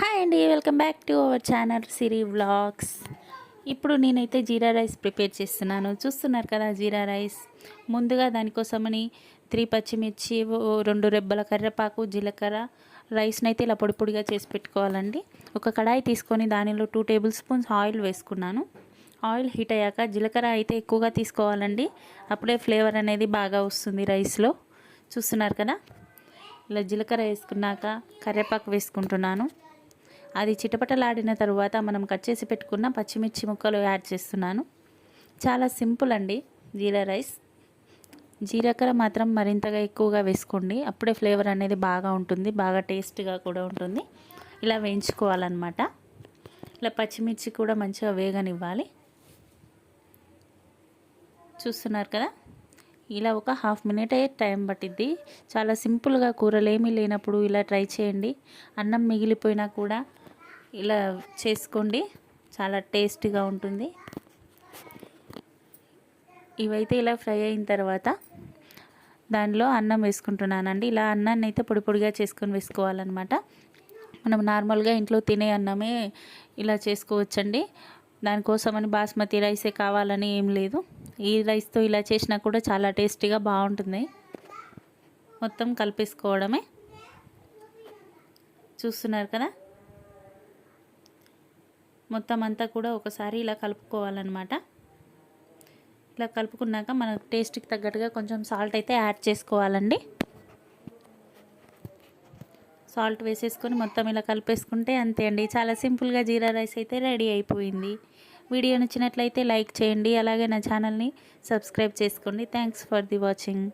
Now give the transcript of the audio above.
Hi అండి welcome back to our channel Siri vlogs ఇప్పుడు నేనైతే జీరా రైస్ ప్రిపేర్ చేస్తున్నాను. చూస్తున్నారు కదా జీరా రైస్? ముందుగా దానికోసమని త్రీ పచ్చిమిర్చి ఓ రెండు రెబ్బల కర్రపాకు జీలకర్ర రైస్ని అయితే ఇలా పొడి పొడిగా చేసి పెట్టుకోవాలండి. ఒక కడాయి తీసుకొని దానిలో టూ టేబుల్ స్పూన్స్ ఆయిల్ వేసుకున్నాను. ఆయిల్ హీట్ అయ్యాక జీలకర్ర అయితే ఎక్కువగా తీసుకోవాలండి. అప్పుడే ఫ్లేవర్ అనేది బాగా వస్తుంది రైస్లో. చూస్తున్నారు కదా? ఇలా జీలకర్ర వేసుకున్నాక కరివేపాకు వేసుకుంటున్నాను. అది చిటపటలాడిన తరువాత మనం కట్ చేసి పెట్టుకున్న పచ్చిమిర్చి ముక్కలు యాడ్ చేస్తున్నాను. చాలా సింపుల్ అండి జీరా రైస్. జీలకర్ర మాత్రం మరింతగా ఎక్కువగా వేసుకోండి. అప్పుడే ఫ్లేవర్ అనేది బాగా ఉంటుంది బాగా టేస్ట్గా కూడా ఉంటుంది. ఇలా వేయించుకోవాలన్నమాట. ఇలా పచ్చిమిర్చి కూడా మంచిగా వేగనివ్వాలి. చూస్తున్నారు కదా? ఇలా ఒక హాఫ్ మినిట్ అయ్యే టైం పట్టిద్ది. చాలా సింపుల్గా కూరలు ఏమీ లేనప్పుడు ఇలా ట్రై చేయండి. అన్నం మిగిలిపోయినా కూడా ఇలా చేసుకోండి. చాలా టేస్టీగా ఉంటుంది. ఇవైతే ఇలా ఫ్రై అయిన తర్వాత దానిలో అన్నం వేసుకుంటున్నానండి. ఇలా అన్నాన్ని అయితే పొడి పొడిగా చేసుకొని వేసుకోవాలన్నమాట. మనం నార్మల్గా ఇంట్లో తినే అన్నమే ఇలా చేసుకోవచ్చండి. దానికోసమని బాస్మతి రైసే కావాలని ఏం లేదు. ఈ రైస్తో ఇలా చేసినా కూడా చాలా టేస్టీగా బాగుంటుంది. మొత్తం కలిపేసుకోవడమే. చూస్తున్నారు కదా? మొత్తం అంతా కూడా ఒకసారి ఇలా కలుపుకోవాలన్నమాట. ఇలా కలుపుకున్నాక మన టేస్ట్కి తగ్గట్టుగా కొంచెం సాల్ట్ అయితే యాడ్ చేసుకోవాలండి. సాల్ట్ వేసేసుకొని మొత్తం ఇలా కలిపేసుకుంటే అంతే అండి. చాలా సింపుల్గా జీరా రైస్ అయితే రెడీ అయిపోయింది. వీడియో నచ్చినట్లయితే లైక్ చేయండి. అలాగే నా ఛానల్ని సబ్స్క్రైబ్ చేసుకోండి. Thanks for the watching.